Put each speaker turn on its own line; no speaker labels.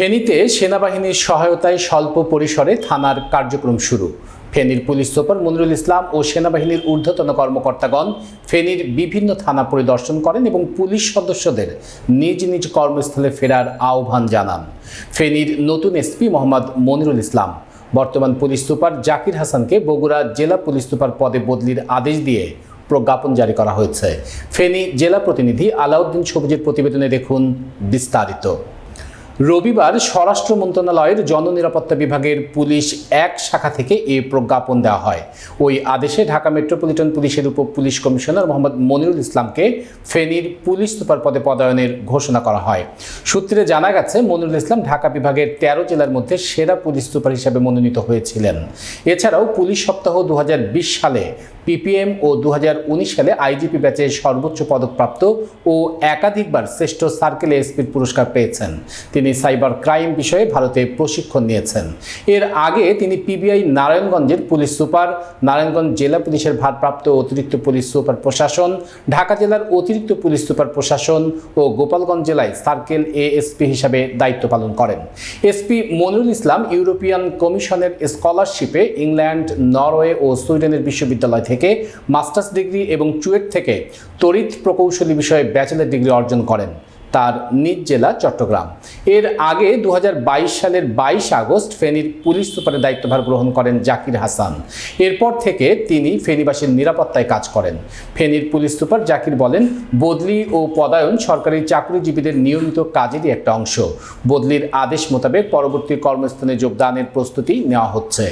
ফেনীতে সেনাবাহিনীর সহায়তায় স্বল্প পরিসরে থানার কার্যক্রম শুরু। ফেনীর পুলিশ সুপার মনিরুল ইসলাম ও সেনাবাহিনীর ঊর্ধ্বতন কর্মকর্তাগণ ফেনীর বিভিন্ন থানা পরিদর্শন করেন এবং পুলিশ সদস্যদের নিজ নিজ কর্মস্থলে ফেরার আহ্বান জানান। ফেনীর নতুন এসপি মোহাম্মদ মনিরুল ইসলাম, বর্তমান পুলিশ সুপার জাকির হাসানকে বগুড়া জেলা পুলিশ সুপার পদে বদলির আদেশ দিয়ে প্রজ্ঞাপন জারি করা হয়েছে। ফেনী জেলা প্রতিনিধি আলাউদ্দিন সবুজের প্রতিবেদনে দেখুন বিস্তারিত। রবিবার স্বরাষ্ট্র মন্ত্রণালয়ের জননিরাপত্তা বিভাগের পুলিশ এক শাখা থেকে এ প্রজ্ঞাপন দেওয়া হয়। ওই আদেশে ঢাকা মেট্রোপলিটন পুলিশের উপ পুলিশ কমিশনার মোহাম্মদ মনিরুল ইসলামকে ফেনীর পুলিশ সুপার পদে পদায়নের ঘোষণা করা হয়। সূত্রে জানা গেছে, মনিরুল ইসলাম ঢাকা বিভাগের তেরো জেলার মধ্যে সেরা পুলিশ সুপার হিসাবে মনোনীত হয়েছিলেন। এছাড়াও পুলিশ সপ্তাহ দু হাজার বিশ সালে পিপিএম ও দু হাজার উনিশ সালে আইজিপি ব্যাচে সর্বোচ্চ পদকপ্রাপ্ত ও একাধিকবার শ্রেষ্ঠ সার্কেল এসপির পুরস্কার পেয়েছেন। তিনি সাইবার ক্রাইম বিষয়ে ভারতে প্রশিক্ষণ নিয়েছেন। এর আগে তিনি পিবিআই নারায়ণগঞ্জের পুলিশ সুপার, নারায়ণগঞ্জ জেলা পুলিশের ভারপ্রাপ্ত অতিরিক্ত পুলিশ সুপার প্রশাসন, ঢাকা জেলার অতিরিক্ত পুলিশ সুপার প্রশাসন ও গোপালগঞ্জ জেলায় সার্কেল এএসপি হিসাবে দায়িত্ব পালন করেন। এসপি মনিরুল ইসলাম ইউরোপিয়ান কমিশনের স্কলারশিপে ইংল্যান্ড, নরওয়ে ও সুইডেনের বিশ্ববিদ্যালয় থেকে মাস্টার্স ডিগ্রি এবং চুয়েট থেকে তড়িৎ প্রকৌশলী বিষয়ে ব্যাচেলার ডিগ্রি অর্জন করেন তার নিজ জেলা চট্টগ্রাম। এর আগে দুহাজার বাইশ সালের বাইশ আগস্ট ফেনীর পুলিশ সুপারের দায়িত্বভার গ্রহণ করেন জাকির হাসান। এরপর থেকে তিনি ফেনীবাসীর নিরাপত্তায় কাজ করেন। ফেনীর পুলিশ সুপার জাকির বলেন, বদলি ও পদায়ন সরকারি চাকরিজীবীদের নিয়মিত কাজেরই একটা অংশ। বদলির আদেশ মোতাবেক পরবর্তী কর্মস্থানে যোগদানের প্রস্তুতি নেওয়া হচ্ছে।